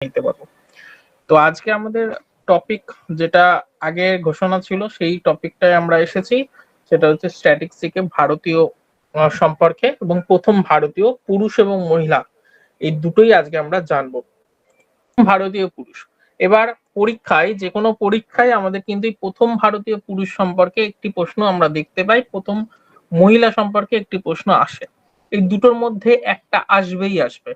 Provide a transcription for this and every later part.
নিতে পারব। তো আজকে আমাদের টপিক যেটা আগে ঘোষণা ছিল, সেই টপিকটাই আমরা এসেছি। সেটা হচ্ছে স্ট্যাটিস্টিকে ভারতীয় সম্পর্কে এবং প্রথম ভারতীয় পুরুষ এবং মহিলা। এই দুটোই আজকে আমরা জানব। ভারতীয় পুরুষ। এবার পরীক্ষায় যে কোনো পরীক্ষায় আমাদের কিন্তু প্রথম ভারতীয় পুরুষ সম্পর্কে একটি প্রশ্ন আমরা দেখতে পাই, প্রথম মহিলা সম্পর্কে একটি প্রশ্ন আসে। এই দুটোর মধ্যে একটা আসবেই আসবে।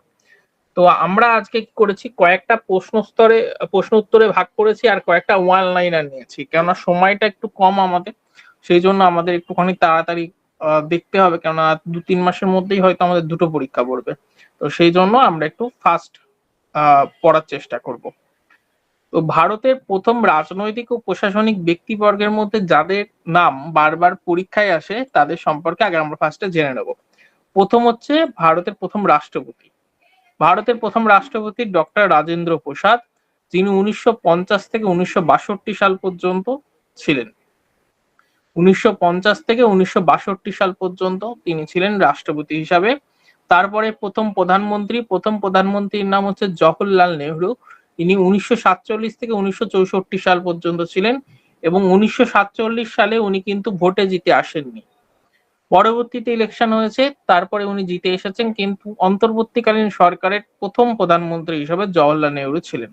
তো আমরা আজকে কি করেছি? কয়েকটা প্রশ্ন স্তরে, প্রশ্ন উত্তরে ভাগ করেছি আর কয়েকটা ওয়ান লাইনার নিয়েছি। কেননা সময়টা একটু কম আমাদের, সেই জন্য আমাদের একটুখানি তাড়াতাড়ি দেখতে হবে। কেননা দু, তিন মাসের মধ্যেই হয়তো আমাদের দুটো পরীক্ষা পড়বে। তো সেই জন্য আমরা একটু ফাস্ট পড়ার চেষ্টা করব। তো ভারতের প্রথম রাজনৈতিক ও প্রশাসনিক ব্যক্তিবর্গের মধ্যে যাদের নাম বারবার পরীক্ষায় আসে, তাদের সম্পর্কে আগে আমরা ফার্স্টে জেনে নেব। প্রথম হচ্ছে ভারতের প্রথম রাষ্ট্রপতি। ভারতের প্রথম রাষ্ট্রপতি ডক্টর রাজেন্দ্র প্রসাদ, যিনি উনিশশো পঞ্চাশ থেকে উনিশশো বাষট্টি সাল পর্যন্ত ছিলেন। উনিশশো পঞ্চাশ থেকে উনিশশো বাষট্টি সাল পর্যন্ত তিনি ছিলেন রাষ্ট্রপতি হিসাবে। তারপরে প্রথম প্রধানমন্ত্রী, প্রথম প্রধানমন্ত্রীর নাম হচ্ছে জওহরলাল নেহরু। তিনি উনিশশো সাতচল্লিশ থেকে উনিশশো চৌষট্টি সাল পর্যন্ত ছিলেন এবং উনিশশো সাতচল্লিশ সালে উনি কিন্তু ভোটে জিতে আসেননি। পরবর্তীতে ইলেকশন হয়েছে, তারপরে উনি জিতে এসেছেন কিন্তু অন্তর্বর্তীকালীন সরকারের প্রথম প্রধানমন্ত্রী হিসেবে জওহরলাল নেহরু ছিলেন।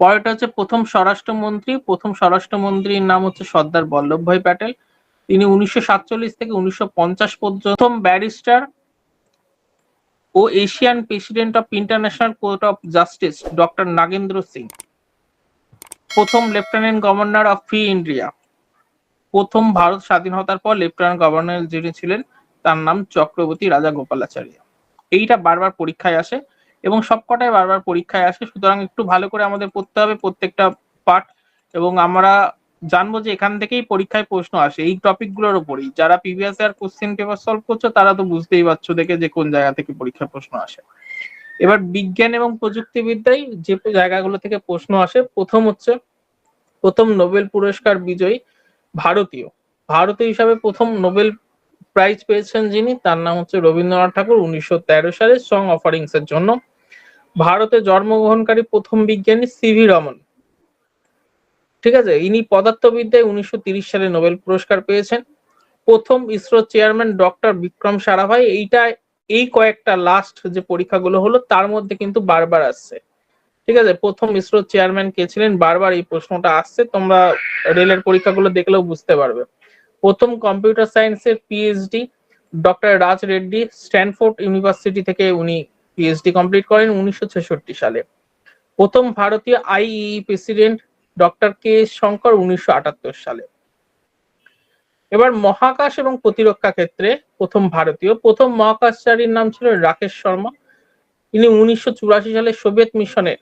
পরেরটা হচ্ছে প্রথম স্বরাষ্ট্রমন্ত্রী, প্রথম স্বরাষ্ট্রমন্ত্রীর নাম হচ্ছে সর্দার বল্লভভাই প্যাটেল। তিনি উনিশশো সাতচল্লিশ থেকে উনিশশো পঞ্চাশ পর্যন্ত প্রথম barrister O Asian president of international court of justice doctor Nagendra Singh, প্রথম lieutenant governor of free India. প্রথম ভারত স্বাধীনতার পর লেফটেন্যান্ট গভর্নর যিনি ছিলেন, তার নাম চক্রবর্তী রাজা গোপালাচার্য এইটা বারবার পরীক্ষায় আসে এবং সবকটাই বারবার পরীক্ষায় আসে। সুতরাং একটু ভালো করে আমাদের পড়তে হবে প্রত্যেকটা পার্ট এবং আমরা জানব যে এখান থেকেই পরীক্ষায় প্রশ্ন আসে। এই টপিকগুলোর উপরেই। যারা previous year question paper solve করছ, তারা তো বুঝতেই পারছ দেখে যে কোন জায়গা থেকে পরীক্ষায় প্রশ্ন আসে। এবার বিজ্ঞান এবং প্রযুক্তিবিদ্যায় যে জায়গাগুলো থেকে প্রশ্ন আসে, প্রথম হচ্ছে, প্রথম নোবেল পুরস্কার বিজয়ী ভারতীয়। ভারতীয় হিসাবে প্রথম নোবেল প্রাইজ পেয়েছেন যিনি, তার নাম হচ্ছে রবীন্দ্রনাথ ঠাকুর, উনিশশো তেরো সালে সং অফারিংস এর জন্য। ভারতে জন্মগ্রহণকারী প্রথম বিজ্ঞানী সিভি রমন। ঠিক আছে, ইনি পদার্থবিদ্যায় উনিশশো তিরিশ সালে নোবেল পুরস্কার পেয়েছেন। প্রথম ইসরো চেয়ারম্যান ডক্টর বিক্রম সারাভাই, এইটা, এই কয়েকটা লাস্ট যে পরীক্ষাগুলো হলো, তার মধ্যে কিন্তু বারবার আসছে। ঠিক আছে? প্রথম ইসরো চেয়ারম্যান কে ছিলেন? বারবার এই প্রশ্নটা আসছে। তোমরা রেলের পরীক্ষাগুলো দেখলেও বুঝতে পারবে। প্রথম কম্পিউটার সায়েন্সের PhD doctor Raj Reddy Stanford university থেকে উনি পিএইচডি কমপ্লিট করেন উনিশশো সালে। প্রথম ভারতীয় আইই প্রেসিডেন্ট ডক্টর কে শঙ্কর উনিশশো আটাত্তর সালে। এবার মহাকাশ এবং প্রতিরক্ষা ক্ষেত্রে প্রথম ভারতীয়। প্রথম মহাকাশচারীর নাম ছিল রাকেশ শর্মা। তিনি উনিশশো সালে সোভিয়েত মিশনের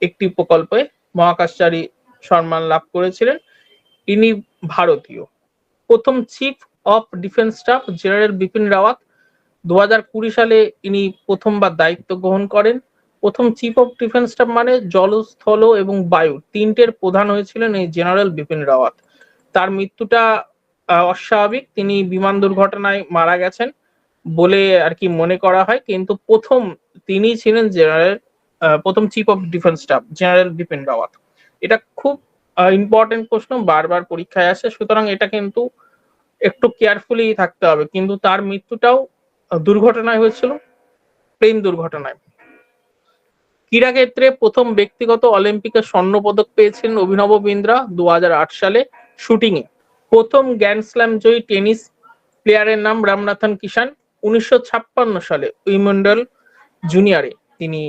একটি প্রকল্পে মহাকাশচারী সম্মান লাভ করেছিলেন। ইনি ভারতীয়। প্রথম chief of defence staff general Bipin Rawat দু হাজার কুড়ি সালে ইনি প্রথমবার দায়িত্ব গ্রহণ করেন। প্রথম চিফ অফ ডিফেন্স স্টাফ মানে জল স্থল এবং বায়ু তিনটের প্রধান হয়েছিলেন এই জেনারেল বিপিন রাওয়াত। তার মৃত্যুটা অস্বাভাবিক। তিনি বিমান দুর্ঘটনায় মারা গেছেন বলে আর কি মনে করা হয়। কিন্তু প্রথম তিনি ছিলেন জেনারেল প্রথম chief of defence staff general Bipin Rawat. এটা খুব ইম্পর্টেন্ট প্রশ্ন, বারবার পরীক্ষায় আসে। সুতরাং এটা কিন্তু একটু কেয়ারফুলি থাকতে হবে। কিন্তু তার মৃত্যুটাও দুর্ঘটনায় হয়েছিল, প্লেন দুর্ঘটনায়। ক্রীড়াক্ষেত্রে প্রথম ব্যক্তিগত অলিম্পিকে স্বর্ণ পদক পেয়েছিলেন অভিনব বিন্দ্রা দু হাজার আট সালে শুটিং এ প্রথম গ্র্যান্ড স্ল্যাম জয়ী টেনিস প্লেয়ারের নাম রামনাথন কিষান উনিশশো সালে উইমন্ডল জুনিয়রে। তিনি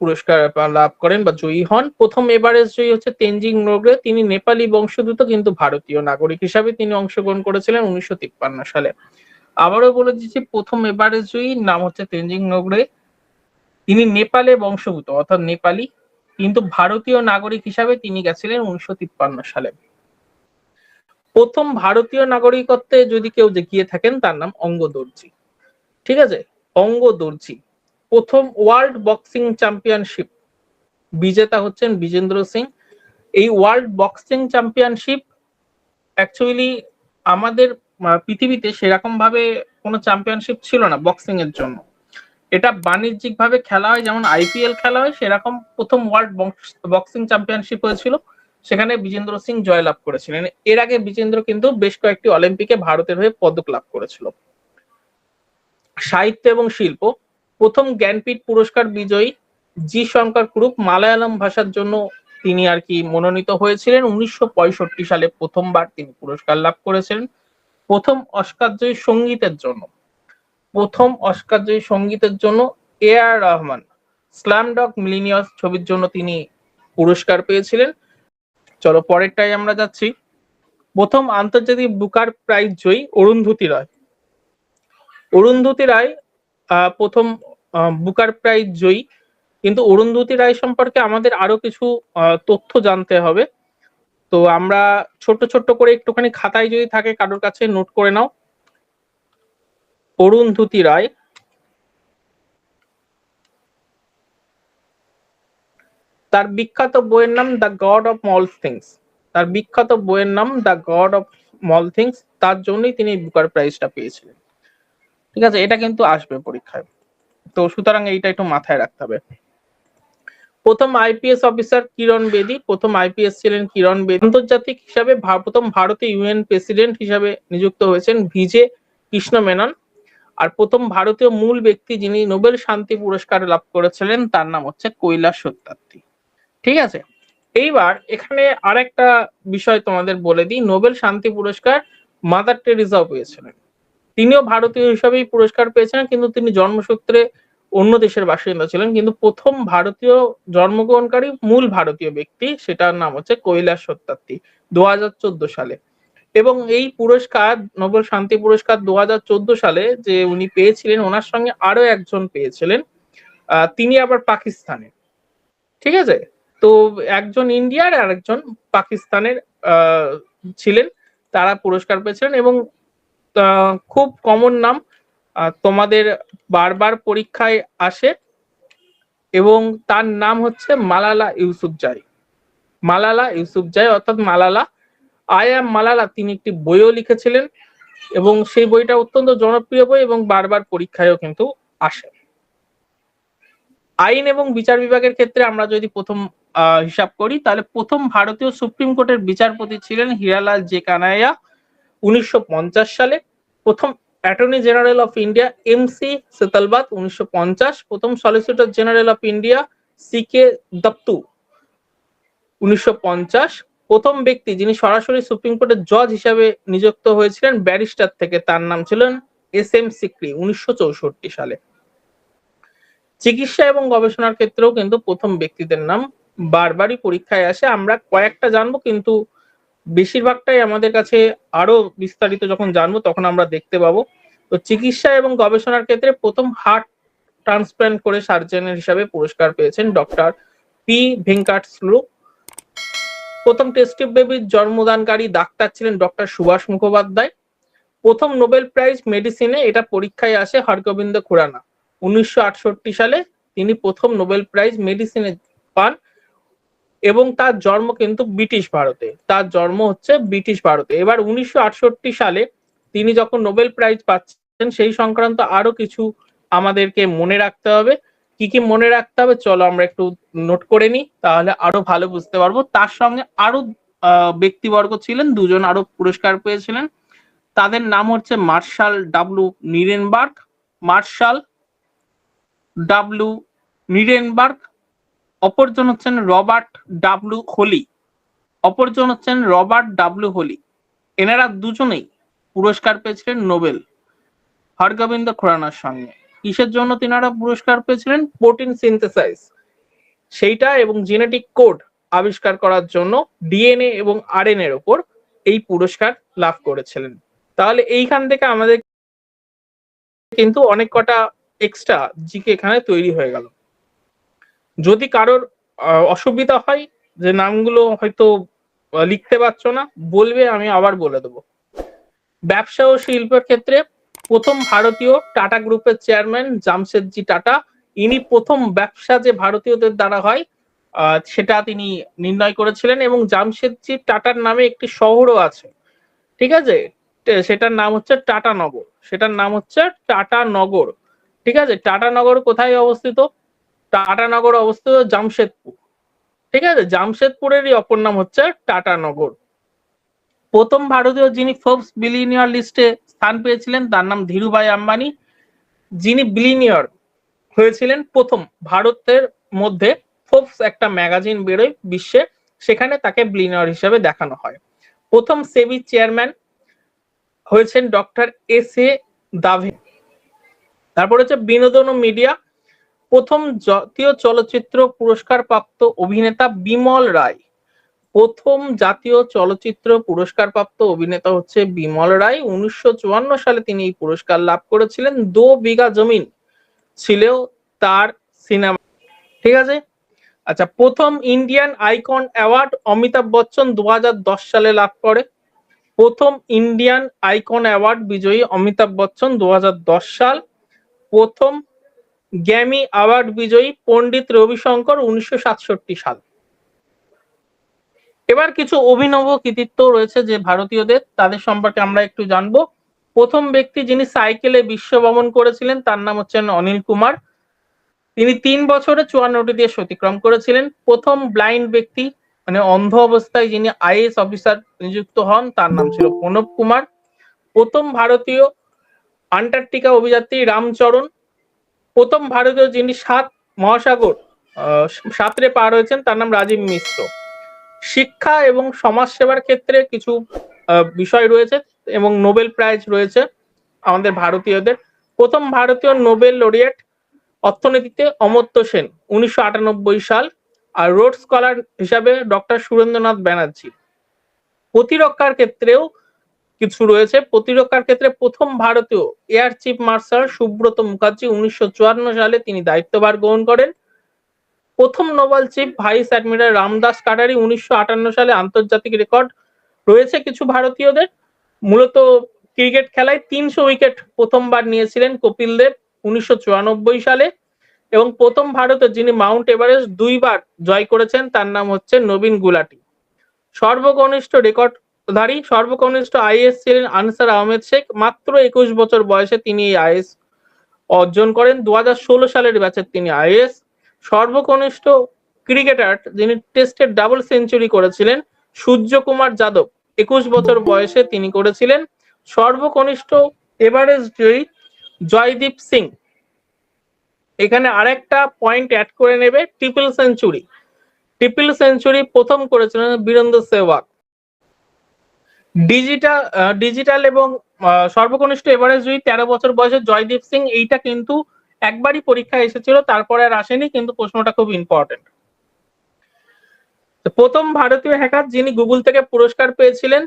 পুরস্কার লাভ করেন বা জয়ী হন। প্রথম এভারেস্ট জয়ী হচ্ছে তেনজিং নোরগে তিনি নেপালি বংশোদ্ভূত কিন্তু ভারতীয় নাগরিক হিসাবে তিনি অংশগ্রহণ করেছিলেন উনিশশো সালে। আবারও বলে দিচ্ছি প্রথম এভারেস্ট জয়ী নাম হচ্ছে তেনজিং নোরগে তিনি নেপালে বংশভূত অর্থাৎ নেপালি, কিন্তু ভারতীয় নাগরিক হিসাবে তিনি গেছিলেন উনিশশো তিপ্পান্ন সালে। প্রথম ভারতীয় নাগরিকত্বে যদি কেউ গিয়ে থাকেন তার নাম অঙ্গ দর্জি ঠিক আছে? অঙ্গ দর্জি প্রথম ওয়ার্ল্ড বক্সিং চ্যাম্পিয়নশিপ বিজেতা হচ্ছেন বিজেন্দ্র সিং। এই ওয়ার্ল্ড বক্সিং চ্যাম্পিয়নশিপ অ্যাকচুয়ালি আমাদের পৃথিবীতে সেরকম ভাবে কোনো চ্যাম্পিয়নশিপ ছিল না বক্সিং এর জন্য। এটা বাণিজ্যিক ভাবে খেলা হয়, যেমন আইপিএল খেলা হয়, সেরকম প্রথম ওয়ার্ল্ড বক্সিং চ্যাম্পিয়নশিপ হয়েছিল। সেখানে বিজেন্দ্র সিং জয়লাভ করেছিলেন। এর আগে বিজেন্দ্র কিন্তু বেশ কয়েকটি অলিম্পিকে ভারতের হয়ে পদক লাভ করেছিল। সাহিত্য এবং শিল্প প্রথম জ্ঞানপীঠ পুরস্কার বিজয়ী জি শঙ্কর কুরুপ মালায়ালাম ভাষার জন্য তিনি আর কি মনোনীত হয়েছিলেন। উনিশশো পঁয়ষট্টি সালে প্রথমবার তিনি পুরস্কার লাভ করেছিলেন। প্রথম অস্কারজয়ী সঙ্গীতের জন্য। প্রথম অস্কারজয়ী সঙ্গীতের জন্য A R Rahman slumdog millionaire ছবির জন্য তিনি পুরস্কার পেয়েছিলেন। চলো পরেরটাই আমরা যাচ্ছি। প্রথম আন্তর্জাতিক বুকার প্রাইজ জয়ী অরুন্ধতী রায়। অরুন্ধতী রায় প্রথম বুকার প্রাইজ জয়ী। কিন্তু অরুন্ধতী রায় সম্পর্কে আমাদের আরও কিছু তথ্য জানতে হবে। তো আমরা ছোট ছোট করে একটুখানি খাতায় যদি থাকে, কারোর কাছে নোট করে নাও। অরুন্ধতী রায়। তার বিখ্যাত বইয়ের নাম the god of small things. তার বিখ্যাত বইয়ের নাম the god of small things. তার জন্যই তিনি বুকার প্রাইজটা পেয়েছিলেন। ঠিক আছে? এটা কিন্তু আসবে পরীক্ষায়। তো সুতরাং এইটা একটু মাথায় রাখতে হবে। প্রথম আইপিএস অফিসার কিরণ বেদি, প্রথম আইপিএস ছিলেন কিরণ বেদি। আন্তর্জাতিক হিসাবে প্রথম ভারতীয় ইউএন প্রেসিডেন্ট হিসাবে নিযুক্ত হয়েছেন ভিজে কৃষ্ণ মেনন। আর প্রথম ভারতীয় মূল ব্যক্তি যিনি নোবেল শান্তি পুরস্কার লাভ করেছিলেন, তার নাম হচ্ছে কৈলাস সত্যার্থী। ঠিক আছে? এইবার এখানে আরেকটা বিষয় তোমাদের বলে দিই। নোবেল শান্তি পুরস্কার মাদার টেরিজাও পেয়েছিলেন তিনিও ভারতীয় হিসাবেই পুরস্কার পেয়েছিলেন, কিন্তু তিনি জন্মসূত্রে অন্য দেশের বাসিন্দা ছিলেন, কিন্তু প্রথম ভারতীয় জন্মগ্রহণকারী মূল ভারতীয় ব্যক্তি, সেটার নাম হচ্ছে কৈলাস সত্যার্থী, দু হাজার সালে। এবং এই পুরস্কার, নোবেল শান্তি পুরস্কার দু হাজার চোদ্দ সালে যে উনি পেয়েছিলেন, ওনার সঙ্গে আরও একজন পেয়েছিলেন তিনি আবার পাকিস্তানের। ঠিক আছে? তো একজন ইন্ডিয়ার আর একজন পাকিস্তানের ছিলেন, তারা পুরস্কার পেয়েছিলেন এবং খুব কমন নাম। তোমাদের বারবার পরীক্ষায় আসে এবং তার নাম হচ্ছে মালালা ইউসুফজাই। মালালা ইউসুফজাই অর্থাৎ মালালা। আই অ্যাম মালালা, তিনি একটি বইও লিখেছিলেন এবং সেই বইটা অত্যন্ত জনপ্রিয় বই এবং বারবার পরীক্ষায়ও কিন্তু আসে। আইন এবং বিচার বিভাগের ক্ষেত্রে আমরা যদি প্রথম হিসাব করি, তাহলে প্রথম ভারতীয় সুপ্রিম কোর্টের বিচারপতি ছিলেন হিরালাল জে কানাইয়া উনিশশো পঞ্চাশ সালে প্রথম attorney general of India M C Setalvad উনিশশো প্রথম solicitor general of India C K Daphtary উনিশশো পঞ্চাশ। প্রথম ব্যক্তি যিনি সরাসরি সুপ্রিম কোর্টের জজ হিসাবে নিযুক্ত হয়েছিলেন ব্যারিস্টার থেকে তার নাম ছিলেন এস এম সিক্রি উনিশশো চৌষট্টি সালে। চিকিৎসা এবং গবেষণার ক্ষেত্রেও কিন্তু প্রথম ব্যক্তিদের নাম বারবারই পরীক্ষায় আসে। আমরা কয়েকটা জানব, কিন্তু বেশিরভাগটাই আমাদের কাছে আরও বিস্তারিত যখন জানব তখন আমরা দেখতে পাবো। তো চিকিৎসা এবং গবেষণার ক্ষেত্রে প্রথম হার্ট ট্রান্সপ্ল্যান্ট করে সার্জনের হিসাবে পুরস্কার পেয়েছেন ডক্টর পি ভেঙ্কাট স্লু প্রথম টেস্ট বেবির জন্মদানকারী ডাক্তার ছিলেন ডক্টর সুভাষ মুখোপাধ্যায়। প্রথম নোবেল প্রাইজ মেডিসিনে এটা পরীক্ষায় আসে হরগোবিন্দ খুরানা। উনিশশো আটষট্টি সালে তিনি প্রথম নোবেল প্রাইজ মেডিসিনে পান। এবং তার জন্ম কিন্তু ব্রিটিশ ভারতে। তার জন্ম হচ্ছে ব্রিটিশ ভারতে। এবার উনিশশো আটষট্টি সালে তিনি যখন নোবেল প্রাইজ পাচ্ছেন, সেই সংক্রান্ত আরও কিছু আমাদেরকে মনে রাখতে হবে। কি কি মনে রাখতে হবে চলো আমরা একটু নোট করে নিই, তাহলে আরও ভালো বুঝতে পারব। তার সঙ্গে আরও ব্যক্তিবর্গ ছিলেন, দুজন আরও পুরস্কার পেয়েছিলেন। তাদের নাম হচ্ছে Marshall W Nirenberg. Marshall W Nirenberg অপরজন হচ্ছেন রবার্ট ডাব্লু হোলি। অপরজন হচ্ছেন রবার্ট ডাব্লু হোলি। এনারা দুজনেই পুরস্কার পেয়েছিলেন নোবেল। হরগোবিন্দ খুরানার সঙ্গে। কিসের জন্য তিনারা পুরস্কার পেয়েছিলেন? Protein synthesize. সেইটা এবং জেনেটিক কোড আবিষ্কার করার জন্য ডিএনএ এবং আরএনএ এর উপর এই পুরস্কার লাভ করেছিলেন। তাহলে এইখান থেকে আমাদের কিন্তু অনেক কটা এক্সট্রা জিকে এখানে তৈরি হয়ে গেল। যদি কারোর অসুবিধা হয়, যে নামগুলো হয়তো লিখতে পারছ না, বলবে, আমি আবার বলে দেবো। ব্যবসা ও শিল্পের ক্ষেত্রে প্রথম ভারতীয় টাটা গ্রুপের চেয়ারম্যান জামশেদজি টাটা, ইনি প্রথম ব্যবসা যে ভারতীয়দের দ্বারা হয় সেটা তিনি নির্ণয় করেছিলেন এবং জামশেদজি টাটার নামে একটি শহরও আছে। ঠিক আছে? সেটার নাম হচ্ছে টাটা নগর। সেটার নাম হচ্ছে টাটা নগর। ঠিক আছে? টাটা নগর কোথায় অবস্থিত? টাটানগর অবস্থিত জামশেদপুর। ঠিক আছে? জামশেদপুরেরই অপর নাম হচ্ছে টাটানগর প্রথম ভারতীয় যিনি ফোর্বস বিলিনিয়র লিস্টে স্থান পেয়েছিলেন, তার নাম ধীরুভাই আম্বানি। যিনি বিলিনিয়ার হয়েছিলেন প্রথম ভারতের মধ্যে ফোর্বস একটা ম্যাগাজিন বেরোয় বিশ্বে, সেখানে তাকে বিলিনিয়র হিসেবে দেখানো হয়। প্রথম সেবি চেয়ারম্যান হয়েছেন ডক্টর এস এ দাভে। তারপর হচ্ছে বিনোদন ও মিডিয়া প্রথম জাতীয় চলচ্চিত্র পুরস্কার প্রাপ্ত অভিনেতা বিমল রায়। প্রথম জাতীয় চলচ্চিত্র পুরস্কার প্রাপ্ত অভিনেতা হচ্ছে বিমল রায়। উনিশশো চুয়ান্ন সালে তিনি এই পুরস্কার লাভ করেছিলেন। দো বিঘা জমিন ছিল তার সিনেমা ঠিক আছে? আচ্ছা প্রথম Indian icon award Amitabh Bachchan দু হাজার দশ সালে লাভ করে। প্রথম ইন্ডিয়ান আইকন অ্যাওয়ার্ড বিজয়ী অমিতাভ বচ্চন দু হাজার দশ সাল। প্রথম গ্যামি অ্যাওয়ার্ড বিজয়ী পণ্ডিত রবিশঙ্কর উনিশশো সাতষট্টি সাল। এবার কিছু অভিনব কৃতিত্ব রয়েছে যে ভারতীয়দের, তাদের সম্পর্কে আমরা একটু জানব। প্রথম ব্যক্তি যিনি সাইকেলে বিশ্ব ভ্রমণ করেছিলেন, তার নাম হচ্ছেন অনিল কুমার। তিনি তিন বছরে চুয়ান্নটি দেশ অতিক্রম করেছিলেন। প্রথম ব্লাইন্ড ব্যক্তি মানে অন্ধ অবস্থায় যিনি আইএস অফিসার নিযুক্ত হন, তার নাম ছিল প্রণব কুমার। প্রথম ভারতীয় আন্টার্কটিকা অভিযাত্রী রামচরণ প্রথম ভারতীয় যিনি সাত মহাসাগর সাঁতরে পার হয়েছেন, তার নাম রাজীব মিশ্র। শিক্ষা এবং সমাজ সেবার ক্ষেত্রে কিছু বিষয় রয়েছে এবং নোবেল প্রাইজ রয়েছে আমাদের ভারতীয়দের। প্রথম ভারতীয় নোবেল লরিয়েট অর্থনীতিতে অমর্ত্য সেন, উনিশশো আটানব্বই সাল, আর রোড স্কলার হিসাবে ডক্টর সুরেন্দ্রনাথ ব্যানার্জি। প্রতিরক্ষার ক্ষেত্রেও কিছু রয়েছে। প্রতিরক্ষার ক্ষেত্রে প্রথম ভারতীয় air chief marshal Subroto Mukherjee উনিশশো চুয়ান্ন সালে তিনি দায়িত্বভার গ্রহণ করেন। প্রথম naval chief vice admiral Ramdas Katari উনিশশো আটান্ন সালে আন্তর্জাতিক রেকর্ড রয়েছে কিছু ভারতীয়দের। মূলত ক্রিকেট খেলায় তিনশো উইকেট প্রথমবার নিয়েছিলেন কপিল দেব উনিশশো চুরানব্বই সালে এবং প্রথম ভারতের যিনি মাউন্ট এভারেস্ট দুইবার জয় করেছেন তার নাম হচ্ছে নবীন গুলাটি। সর্বকনিষ্ঠ রেকর্ডধারী সর্বকনিষ্ঠ আইএস ছিলেন আনসার আহমেদ শেখ। মাত্র একুশ বছর বয়সে তিনি এই আইএস অর্জন করেন। দু হাজার ষোলো সালের ব্যাচে তিনি আইএস। সর্বকনিষ্ঠ ক্রিকেটার যিনি টেস্টের ডাবল সেঞ্চুরি করেছিলেন, সূর্যকুমার যাদব। একুশ বছর বয়সে তিনি করেছিলেন। সর্বকনিষ্ঠ এভারেস্ট জয়ী জয়দীপ সিং। এখানে আরেকটা পয়েন্ট অ্যাড করে নেবে, ট্রিপল সেঞ্চুরি। ট্রিপল সেঞ্চুরি প্রথম করেছিলেন বীরেন্দ্র সেহবাগ ডিজিটাল ডিজিটাল এবং সর্বকনিষ্ঠ এভারেস্ট জয়ী তেরো বছর বয়সে জয়দীপ সিং, এইটা কিন্তু একবারই পরীক্ষায় এসেছিল, তারপরে আর আসেনি, কিন্তু প্রশ্নটা খুব ইম্পর্টেন্ট প্রথম ভারতীয় হ্যাকার যিনি গুগল থেকে পুরস্কার পেয়েছিলেন,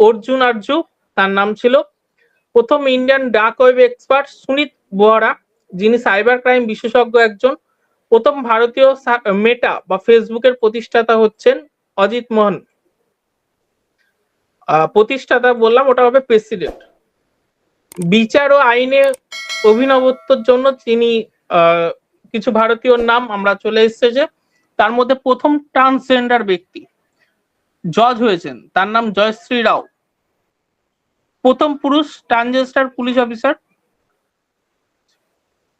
অর্জুন আরজু তার নাম ছিল। প্রথম ইন্ডিয়ান ডাক ওয়েব এক্সপার্ট সুনীত বোহরা, যিনি সাইবার ক্রাইম বিশেষজ্ঞ একজন। প্রথম ভারতীয় মেটা বা ফেসবুকের প্রতিষ্ঠাতা হচ্ছেন অজিত মোহন। প্রতিষ্ঠাতা বললাম, ওটা হবে প্রেসিডেন্ট। বিচার ও আইনে অভিনবত্বর জন্য তিনি কিছু ভারতীয় নাম আমরা চলে এসেছে যে, তার মধ্যে প্রথম ট্রান্সজেন্ডার ব্যক্তি জজ হয়েছেন, তার নাম জয়শ্রী রাও। প্রথম পুরুষ transgender police officer.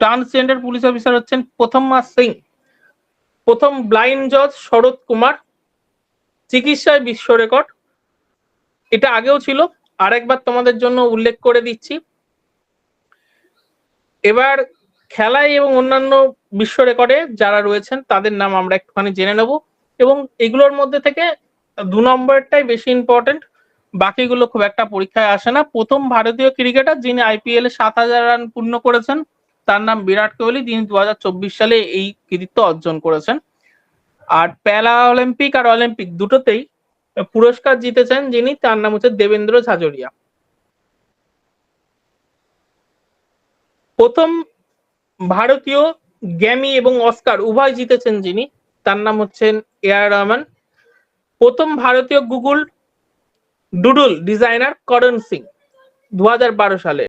Transgender police officer হচ্ছেন প্রথম মাস সিং। প্রথম ব্লাইন্ড জজ শরৎ কুমার। চিকিৎসায় বিশ্ব রেকর্ড। এটা আগেও ছিল, আরেকবার তোমাদের জন্য উল্লেখ করে দিচ্ছি। এবার খেলায় এবং অন্যান্য বিশ্ব রেকর্ডে যারা রয়েছেন, তাদের নাম আমরা একটুখানি জেনে নেব এবং এগুলোর মধ্যে থেকে দু নম্বরটাই বেশি ইম্পর্টেন্ট বাকিগুলো খুব একটা পরীক্ষায় আসে না। প্রথম ভারতীয় ক্রিকেটার যিনি আইপিএল এ সাত হাজার রান পূর্ণ করেছেন, তার নাম বিরাট কোহলি তিনি দু সালে এই কৃতিত্ব অর্জন করেছেন। আর প্যারা অলিম্পিক আর অলিম্পিক দুটোতেই পুরস্কার জিতেছেন যিনি, তার নাম হচ্ছে দেবেন্দ্র ঝাজরিয়া প্রথম ভারতীয় গ্যামি এবং অস্কার উভয় জিতেছেন যিনি, তার নাম হচ্ছেন এ আর রহমান। প্রথম ভারতীয় Google doodle designer Karan Singh দু হাজার বারো সালে।